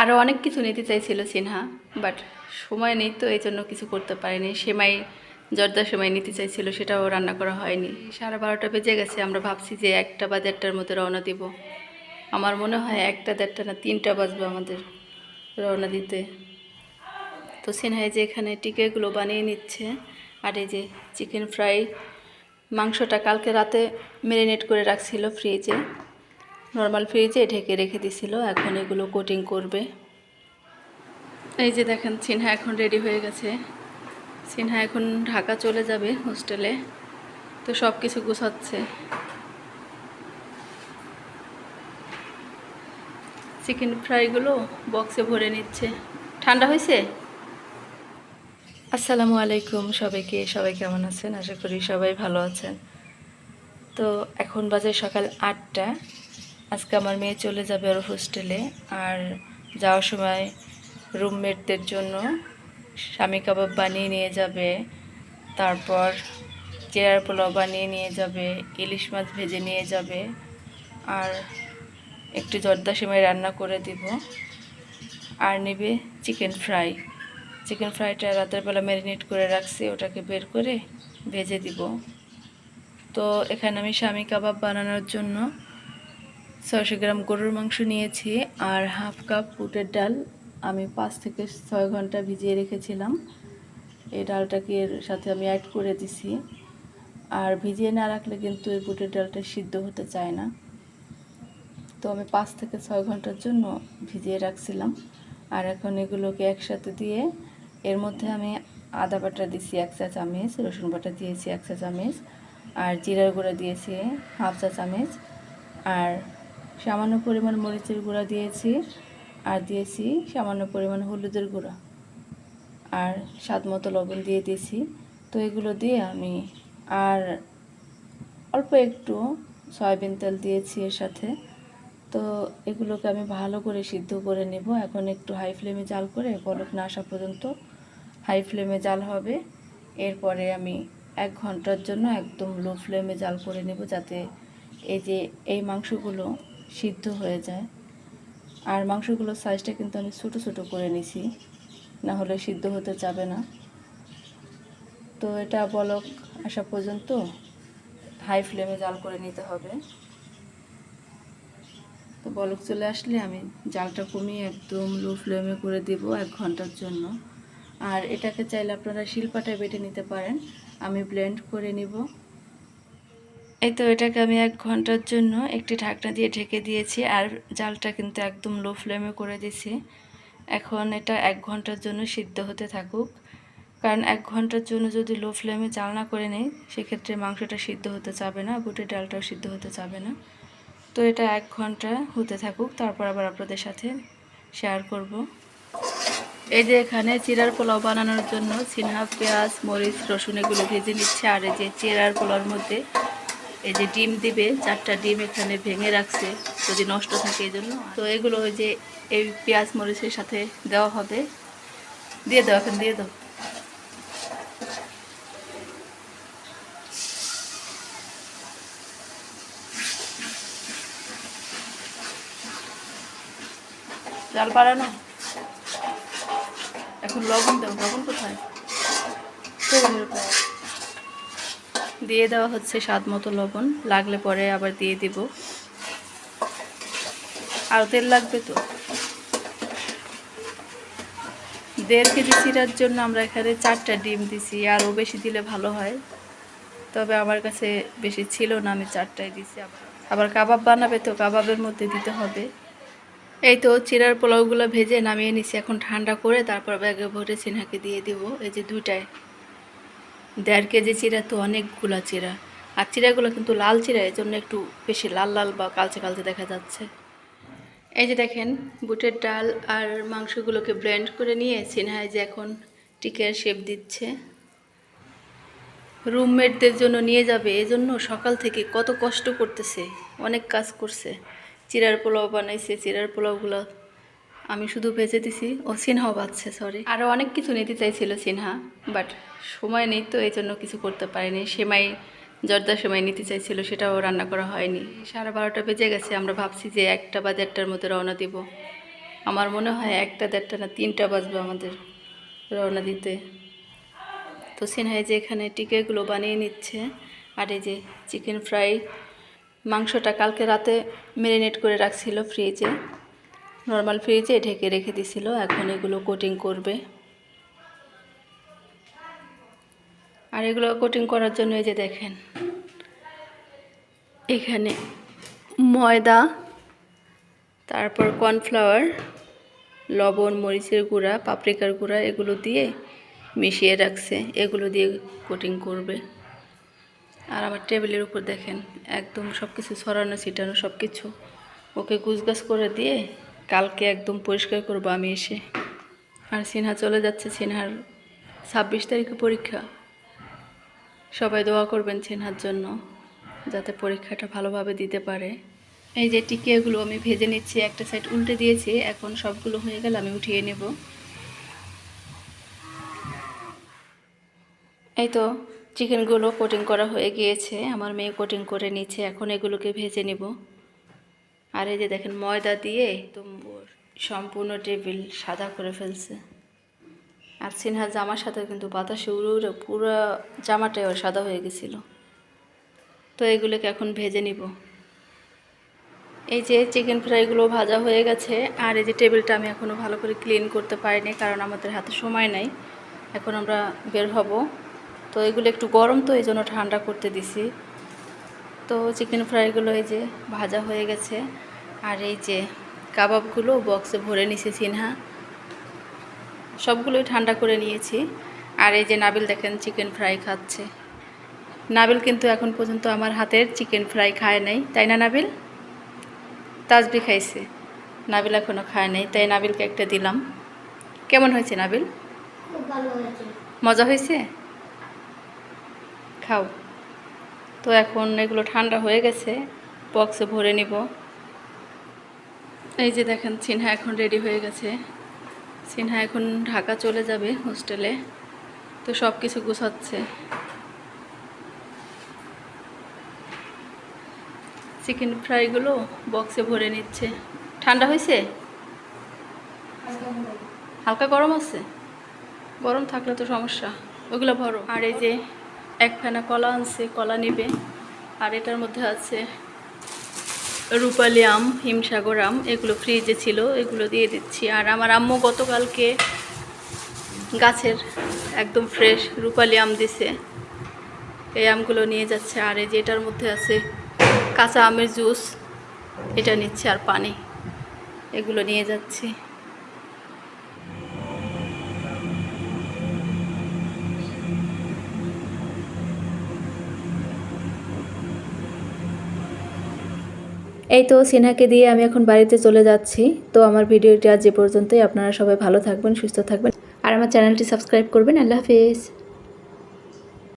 আরও অনেক কিছু নিতে চাইছিল সিনহা বাট সময় নেই তো এই জন্য কিছু করতে পারিনি। সেমাই জর্দার সময় নিতে চাইছিল, সেটাও রান্না করা হয়নি। সাড়ে বারোটা বেজে গেছে, আমরা ভাবছি যে একটা বা দেড়টার মধ্যে রওনা দিব। আমার মনে হয় একটা, দেড়টা না তিনটা বাজবে আমাদের রওনা দিতে। তো সিনহাই যে এখানে টিকেগুলো বানিয়ে নিচ্ছে, আর এই যে চিকেন ফ্রাই, মাংসটা কালকে রাতে ম্যারিনেট করে রাখছিল ফ্রিজে। নর্মাল ফ্রিজে ঢেকে রেখে দিছিল, এখন এগুলো কোটিং করবে। এই যে দেখেন, সিনহা এখন রেডি হয়ে গেছে। সিনহা এখন ঢাকা চলে যাবে হোস্টেলে তো সব কিছু গুছাচ্ছে চিকেন ফ্রাইগুলো বক্সে ভরে নিচ্ছে। ঠান্ডা হয়েছে? আসসালামু আলাইকুম সবাইকে, সবাই কেমন আছেন? আশা করি সবাই ভালো আছেন। তো এখন বাজে সকাল আটটা। আজকে আমার মেয়ে চলে যাবে ওর হোস্টেলে, আর যাওয়ার সময় রুমমেটদের জন্য স্বামী কাবাব বানিয়ে নিয়ে যাবে, তারপর চেয়ার পোলাও বানিয়ে নিয়ে যাবে, ইলিশ মাছ ভেজে নিয়ে যাবে, আর একটু জর্দা সেমাই রান্না করে দিব। আর নেবে চিকেন ফ্রাই। চিকেন ফ্রাইটা রাতের বেলা ম্যারিনেট করে রাখছি, ওটাকে বের করে ভেজে দিব। তো এখানে আমি স্বামী কাবাব বানানোর জন্য ছয়শো গ্রাম গরুর মাংস নিয়েছি আর হাফ কাপ বুটের ডাল আমি পাঁচ থেকে ছয় ঘণ্টা ভিজিয়ে রেখেছিলাম। এই ডালটাকে এর সাথে আমি অ্যাড করে দিছি। আর ভিজিয়ে না রাখলে কিন্তু এই বুটের ডালটা সিদ্ধ হতে চায় না। তো আমি পাঁচ থেকে ছয় ঘণ্টার জন্য ভিজিয়ে রাখছিলাম। আর এখন এগুলোকে একসাথে দিয়ে এর মধ্যে আমি আদা বাটা দিয়েছি এক চা চামচ, রসুন বাটা দিয়েছি, এক চা চামচ, আর জিরার গুঁড়া দিয়েছি, হাফ চা চামচ, আর সামান্য পরিমাণ মরিচের গুঁড়া দিয়েছি আর দিয়েছি সামান্য পরিমাণ হলুদের গুঁড়া আর স্বাদ মতো লবণ দিয়ে দিয়েছি। তো এগুলো দিয়ে আমি আর অল্প একটু সয়াবিন তেল দিয়েছি এর সাথে। তো এগুলোকে আমি ভালো করে সিদ্ধ করে নেব। এখন একটু হাই ফ্লেমে জাল করে বলক না আসা পর্যন্ত হাই ফ্লেমে জাল হবে। এরপরে আমি এক ঘণ্টার জন্য একদম লো ফ্লেমে জাল করে নেব যাতে এই যে এই মাংসগুলো সিদ্ধ হয়ে যায়। আর মাংসগুলোর সাইজটা কিন্তু আমি ছোটো ছোটো করে নিছি। না হলে সিদ্ধ হতে যাবে না। তো এটা বলক আসা পর্যন্ত হাই ফ্লেমে জাল করে নিতে হবে। তো বলক চলে আসলে আমি জালটা কমিয়ে একদম লো ফ্লেমে করে দেব এক ঘণ্টার জন্য। আর এটাকে চাইলে আপনারা শিলপাটায় বেটে নিতে পারেন। আমি ব্লেন্ড করে নিব। এই তো এটাকে আমি এক ঘণ্টার জন্য একটি ঢাকনা দিয়ে ঢেকে দিয়েছি আর জালটা কিন্তু একদম লো ফ্লেমে করে দিয়েছি। এখন এটা এক ঘণ্টার জন্য সিদ্ধ হতে থাকুক। কারণ এক ঘণ্টার জন্য যদি লো ফ্লেমে জাল না করে নেই, সেক্ষেত্রে মাংসটা সিদ্ধ হতে চাবে না বুটের ডালটাও সিদ্ধ হতে চাবে না। তো এটা এক ঘণ্টা হতে থাকুক, তারপর আবার আপনাদের সাথে শেয়ার করব। এই যে এখানে চিরার পোলাও বানানোর জন্য সিনহা পেঁয়াজ, মরিচ, রসুন এগুলো ভেজে নিচ্ছে। আর এই যে চিরার পোলাওর মধ্যে এই যে ডিম দিবে, চারটা ডিম এখানে ভেঙে রাখছে, যদি নষ্ট থাকে এই জন্য। তো এগুলো ওই যে এই পেঁয়াজ, মরিচের সাথে দেওয়া হবে। দিয়ে দাও এখন, দিয়ে দাও। জাল বাড়ানো? এখন লবণ দাও, লবণ কোথায়। দিয়ে দেওয়া হচ্ছে স্বাদ মতো লবণ। লাগলে পরে আবার দিয়ে দিব। আর তেল লাগবে তো? দেড় কেজি চিরার জন্য আমরা এখানে চারটা ডিম দিছি, আরও বেশি দিলে ভালো হয়। তবে আমার কাছে বেশি ছিল না, আমি চারটাই দিছি। আবার কাবাব বানাবে তো, কাবাবের মধ্যে দিতে হবে। এই তো চিরার পোলাওগুলো ভেজে নামিয়ে নিছি। এখন ঠান্ডা করে তারপর ব্যাগে ভরে চিনাকে দিয়ে দিব। এই যে দুইটায়। দেড় কেজি চিরা তো অনেকগুলা চিরা আর চিরাগুলো কিন্তু লাল চিরা এই জন্য একটু বেশি লাল লাল বা কালচে কালচে দেখা যাচ্ছে। এই যে দেখেন, বুটের ডাল আর মাংসগুলোকে ব্লেন্ড করে নিয়ে সিনহায় যে এখন টিকের শেপ দিচ্ছে। রুমমেটদের জন্য নিয়ে যাবে এই জন্য সকাল থেকে কত কষ্ট করতেছে, অনেক কাজ করছে। চিরার পোলাও বানাইছে চিরার পোলাওগুলো আমি শুধু ভেজে দিছি। ও সিনহাও বাচ্ছে সরি আরও অনেক কিছু নিতে চাইছিল সিনহা বাট সময় নেই তো এই জন্য কিছু করতে পারিনি। সেমাই জর্দার সেমাই নিতে চাইছিল, সেটাও রান্না করা হয়নি। সাড়ে বারোটা বেজে গেছে, আমরা ভাবছি যে একটা বা দেড়টার মধ্যে রওনা দিব। আমার মনে হয় একটা, দেড়টা না তিনটা বাজবে আমাদের রওনা দিতে। তো সিনহাই যে এখানে টিকেগুলো বানিয়ে নিচ্ছে, আর এই যে চিকেন ফ্রাই, মাংসটা কালকে রাতে ম্যারিনেট করে রাখছিল ফ্রিজে। নর্মাল ফ্রিজে ঢেকে রেখে দিছিল, এখন এগুলো কোটিং করবে। আর এগুলো কোটিং করার জন্য এই যে দেখেন, এখানে ময়দা, তারপর কর্নফ্লাওয়ার লবণ, মরিচের গুঁড়া পাপরিকার গুঁড়া, এগুলো দিয়ে মিশিয়ে রাখছে, এগুলো দিয়ে কোটিং করবে। আর আমার টেবিলের উপর দেখেন, একদম সব কিছু ছড়ানো ছিটানো সব কিছু ওকে গুছগাছ করে দিয়ে কালকে একদম পরিষ্কার করব আমি এসে। আর সিনহা চলে যাচ্ছে, সিনহার ছাব্বিশ তারিখে পরীক্ষা। সবাই দোয়া করবেন সিনহার জন্য, যাতে পরীক্ষাটা ভালোভাবে দিতে পারে। এই যে টিকিয়াগুলো আমি ভেজে নিচ্ছি, একটা সাইড উল্টে দিয়েছি, এখন সবগুলো হয়ে গেলে আমি উঠিয়ে নেব। এই তো চিকেনগুলো কোটিং করা হয়ে গিয়েছে, আমার মেয়ে কোটিং করে নিচ্ছে, এখন এগুলোকে ভেজে নেব। আর এই যে দেখেন ময়দা দিয়ে একদম সম্পূর্ণ টেবিল সাদা করে ফেলছে। আর সিনহা জামার সাথে কিন্তু বাতাসে উড়ে উড়ে পুরো জামাটাই ওর সাদা হয়ে গেছিল। তো এগুলোকে এখন ভেজে নিব। এই যে চিকেন ফ্রাইগুলো ভাজা হয়ে গেছে, আর এই যে টেবিলটা আমি এখনও ভালো করে ক্লিন করতে পারিনি কারণ আমাদের হাতে সময় নাই। এখন আমরা বের হব। তো এগুলো একটু গরম তো এই জন্য ঠান্ডা করতে দিছি। তো চিকেন ফ্রাইগুলো এই যে ভাজা হয়ে গেছে। আর এই যে কাবাবগুলো বক্সে ভরে নিছি সিনহা। সবগুলোই ঠান্ডা করে নিয়েছি। আর এই যে নাবিল দেখেন চিকেন ফ্রাই খাচ্ছে। নাবিল কিন্তু এখন পর্যন্ত আমার হাতের চিকেন ফ্রাই খায় নাই। তাই না নাবিল? তাজবি খাইছে। নাবিল এখনও খায় নাই তাই নাবিলকে একটা দিলাম। কেমন হয়েছে নাবিল? মজা হয়েছে? খাও। তো এখন এগুলো ঠান্ডা হয়ে গেছে বক্সে ভরে নিব। এই যে দেখেন, সিনহা এখন রেডি হয়ে গেছে। সিনহা এখন ঢাকা চলে যাবে হোস্টেলে তো সব কিছু গুছাচ্ছে চিকেন ফ্রাইগুলো বক্সে ভরে নিচ্ছে। ঠান্ডা হয়েছে? হালকা গরম আছে? গরম থাকলে তো সমস্যা। ওগুলো ভরো। আর এই যে এক ফেনা কলা আনছে, কলা নিবে। আর এটার মধ্যে আছে রূপালি আম, হিমসাগর আম, এগুলো ফ্রিজে ছিল, এগুলো দিয়ে দিচ্ছি। আর আমার আম্মু গতকালকে গাছের একদম ফ্রেশ রূপালি আম দিছে। এই আমগুলো নিয়ে যাচ্ছে। আর এই যে এটার মধ্যে আছে কাঁচা আমের জুস, এটা নিচ্ছে আর পানি। এগুলো নিয়ে যাচ্ছি। এই তো সিনহাকে দিয়ে আমি এখন বাড়িতে চলে যাচ্ছি। তো আমার ভিডিওটি আজ যে পর্যন্তই। আপনারা সবাই ভালো থাকবেন, সুস্থ থাকবেন। আর আমার চ্যানেলটি সাবস্ক্রাইব করবেন। আল্লাহ হাফিজ।